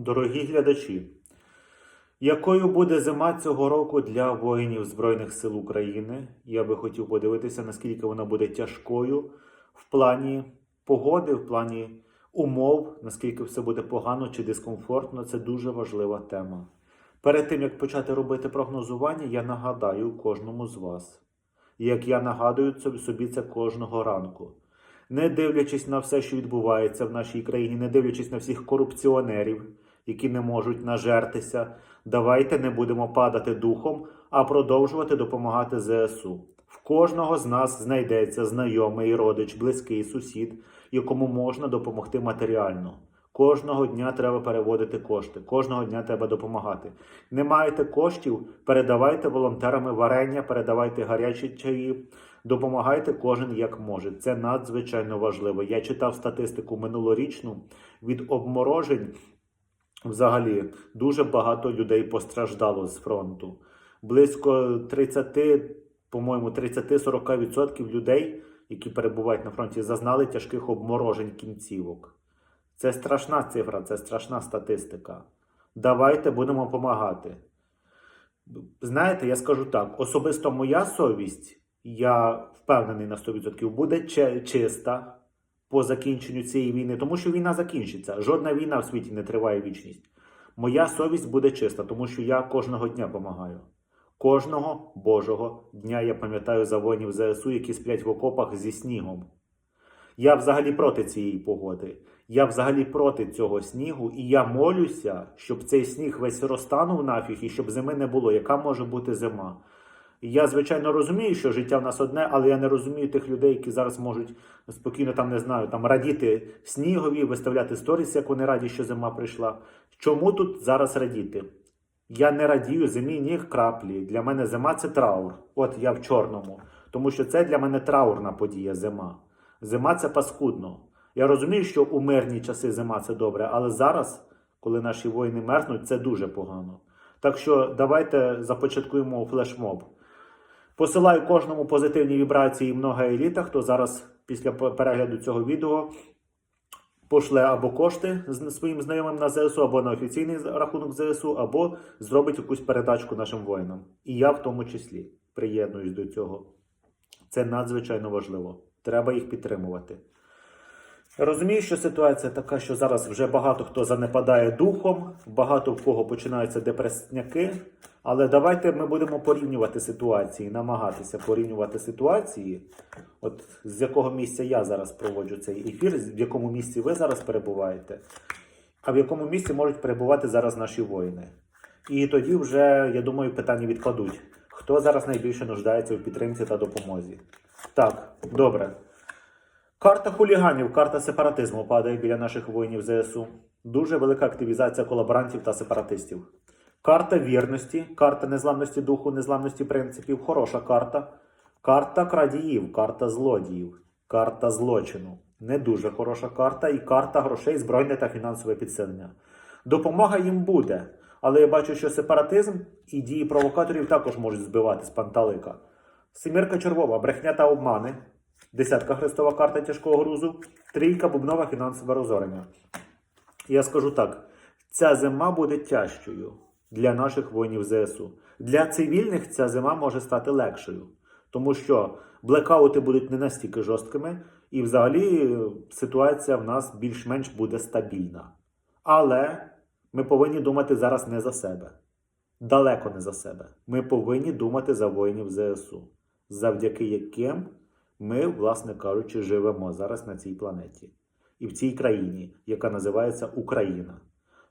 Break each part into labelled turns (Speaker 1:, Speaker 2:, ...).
Speaker 1: Дорогі глядачі, якою буде зима цього року для воїнів Збройних сил України? Я би хотів подивитися, наскільки вона буде тяжкою в плані погоди, в плані умов, наскільки все буде погано чи дискомфортно. Це дуже важлива тема. Перед тим як почати робити прогнозування, я нагадаю кожному з вас, як я нагадую собі- це кожного ранку. Не дивлячись на все, що відбувається в нашій країні, не дивлячись на всіх корупціонерів, які не можуть нажертися, давайте не будемо падати духом, а продовжувати допомагати ЗСУ. В кожного з нас знайдеться знайомий, родич, близький сусід, якому можна допомогти матеріально. Кожного дня треба переводити кошти, кожного дня треба допомагати. Не маєте коштів, передавайте волонтерами варення, передавайте гарячі чаї, допомагайте кожен як може. Це надзвичайно важливо. Я читав статистику минулорічну від обморожень. Взагалі дуже багато людей постраждало з фронту. Близько 30, по-моєму, 30-40% людей, які перебувають на фронті, зазнали тяжких обморожень кінцівок. Це страшна цифра, це страшна статистика. Давайте будемо допомагати. Знаєте, я скажу так: особисто моя совість, я впевнений на 100%, буде чиста по закінченню цієї війни, тому що війна закінчиться. Жодна війна в світі не триває вічність. Моя совість буде чиста, тому що я кожного дня допомагаю. Кожного Божого дня я пам'ятаю за воїнів ЗСУ, які сплять в окопах зі снігом. Я взагалі проти цієї погоди. Я взагалі проти цього снігу, і я молюся, щоб цей сніг весь розтанув нафіг і щоб зими не було. Яка може бути зима? Я, звичайно, розумію, що життя в нас одне, але я не розумію тих людей, які зараз можуть спокійно там не знаю, там радіти снігові, виставляти сторіс, як вони раді, що зима прийшла. Чому тут зараз радіти? Я не радію зимі ні краплі. Для мене зима це траур. От я в чорному. Тому що це для мене траурна подія зима. Зима це паскудно. Я розумію, що у мирні часи зима це добре, але зараз, коли наші воїни мерзнуть, це дуже погано. Так що давайте започаткуємо флешмоб. Посилаю кожному позитивні вібрації много еліта, хто зараз після перегляду цього відео пошле або кошти своїм знайомим на ЗСУ, або на офіційний рахунок ЗСУ, або зробить якусь передачку нашим воїнам. І я в тому числі приєднуюсь до цього. Це надзвичайно важливо. Треба їх підтримувати. Розумію, що ситуація така, що зараз вже багато хто занепадає духом, багато в кого починаються депресняки. Але давайте ми будемо порівнювати ситуації, намагатися порівнювати ситуації. От з якого місця я зараз проводжу цей ефір, в якому місці ви зараз перебуваєте, а в якому місці можуть перебувати зараз наші воїни. І тоді вже, я думаю, питання відпадуть. Хто зараз найбільше нуждається у підтримці та допомозі? Так, добре. Карта хуліганів, карта сепаратизму падає біля наших воїнів ЗСУ. Дуже велика активізація колаборантів та сепаратистів. Карта вірності, карта незламності духу, незламності принципів. Хороша карта. Карта крадіїв, карта злодіїв, карта злочину. Не дуже хороша карта. І карта грошей, збройне та фінансове підсилення. Допомога їм буде. Але я бачу, що сепаратизм і дії провокаторів також можуть збивати з панталика. Семірка червова, брехня та обмани. Десятка хрестова карта тяжкого грузу, трійка бубнова фінансове розорення. Я скажу так: ця зима буде тяжчою для наших воїнів ЗСУ. Для цивільних ця зима може стати легшою, тому що блекаути будуть не настільки жорсткими, і взагалі е, ситуація в нас більш-менш буде стабільна. Але ми повинні думати зараз не за себе. Далеко не за себе. Ми повинні думати за воїнів ЗСУ, завдяки яким ми, власне кажучи, живемо зараз на цій планеті і в цій країні, яка називається Україна.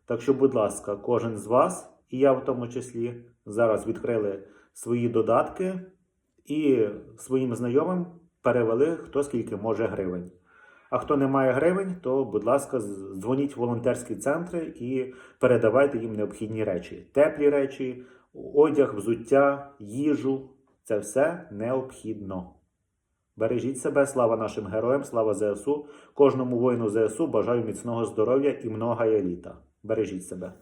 Speaker 1: Так що, будь ласка, кожен з вас, і я в тому числі, зараз відкрили свої додатки і своїм знайомим перевели хто скільки може гривень. А хто не має гривень, то, будь ласка, дзвоніть в волонтерські центри і передавайте їм необхідні речі: теплі речі, одяг, взуття, їжу. Це все необхідно. Бережіть себе, слава нашим героям, слава ЗСУ. Кожному воїну ЗСУ бажаю міцного здоров'я і много літа. Бережіть себе.